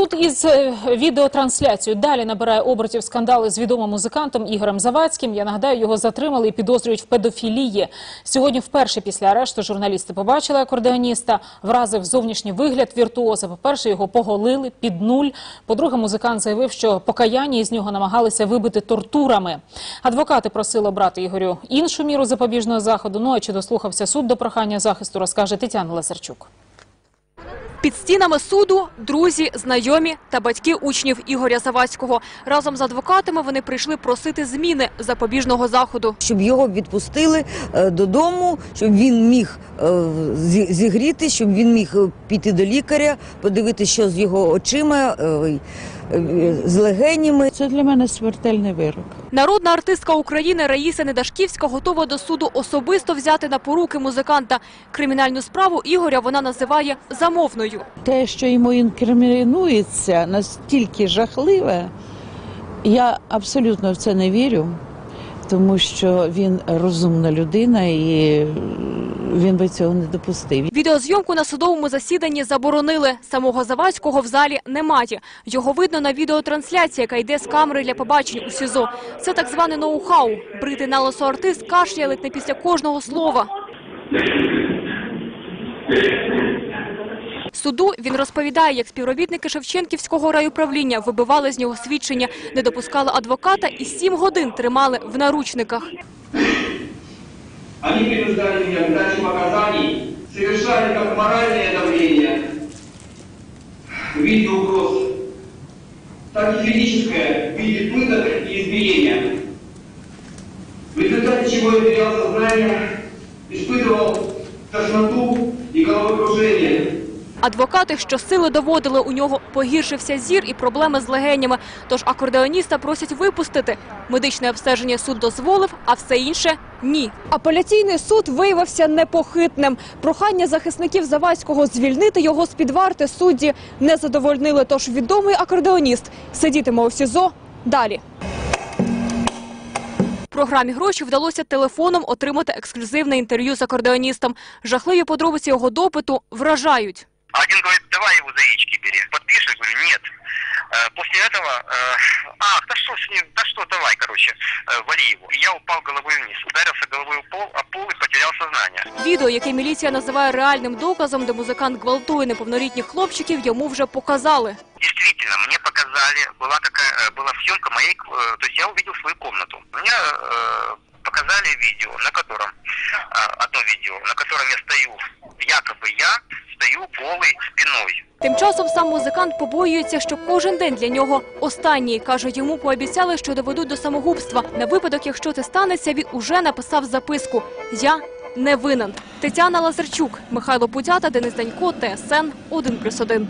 Суд із е, відеотрансляцією далі набирає обертів скандали з відомим музикантом Ігорем Завадським. Я нагадаю, його затримали і підозрюють в педофілії. Сьогодні вперше після арешту журналісти побачили акордеоніста, вразив зовнішній вигляд віртуоза. По-перше, його поголили під нуль. По-друге, музикант заявив, що покаяння із нього намагалися вибити тортурами. Адвокати просили обрати Ігорю іншу міру запобіжного заходу. Ну а чи дослухався суд до прохання захисту, розкаже Тетяна Лазарчук. Під стінами суду друзі, знайомі та батьки учнів Ігоря Завадського. Разом з адвокатами вони прийшли просити зміни запобіжного заходу. щоб його відпустили е, додому, щоб він міг е, зігріти, щоб він міг е, піти до лікаря, подивитися, що з його очима, з легенями. Це для мене смертельний вирок. Народна артистка України Раїса Недашківська готова до суду особисто взяти на поруки музиканта. Кримінальну справу Ігоря вона називає замовною. Те, що йому інкримінується, настільки жахливе, я абсолютно в це не вірю, тому що він розумна людина і він би цього не допустив. Відеозйомку на судовому засіданні заборонили. Самого Завадського в залі немає. Його видно на відеотрансляції, яка йде з камери для побачень у СІЗО. Це так зване ноу-хау. Бритий на лосо артист кашляє ледь не після кожного слова. Суду він розповідає, як співробітники Шевченківського райуправління вибивали з нього свідчення, не допускали адвоката і сім годин тримали в наручниках. Они принуждали меня к даче показаний, совершали как моральное давление в виде угроз, так и физическое в виде пыток и избиения. В результате чего я терял сознание, испытывал тошноту и головокружение. Адвокати щосили доводили, у нього погіршився зір і проблеми з легенями. Тож акордеоніста просять випустити. Медичне обстеження суд дозволив, а все інше – ні. Апеляційний суд виявився непохитним. Прохання захисників Завадського звільнити його з-під варти судді не задовольнили. Тож відомий акордеоніст сидітиме у СІЗО далі. Програмі гроші вдалося телефоном отримати ексклюзивне інтерв'ю з акордеоністом. Жахливі подробиці його допиту вражають. Один говорит, давай его за яички бери. Подпишешь? Говорю, нет. Э, После этого, э, ах, да что с ним, да что, давай, короче, э, вали его. И я упал головой вниз, ударился головой в пол, о пол и потерял сознание. Відео, яке міліція називає реальним доказом, де музикант гвалтує неповнолітніх хлопчиків, йому вже показали. Действительно, мне показали, была такая, э, была съемка моей, к- э, то есть я увидел свою комнату. Мне э, показали видео, на котором, э, одно видео, на котором я стою, якобы я стою голий спіною. Тим часом сам музикант побоюється, що кожен день для нього останній. Каже, йому пообіцяли, що доведуть до самогубства. На випадок, якщо це станеться, він уже написав записку «Я не винен». Тетяна Лазарчук, Михайло Путята, Денис Данько, ТСН 1+,1.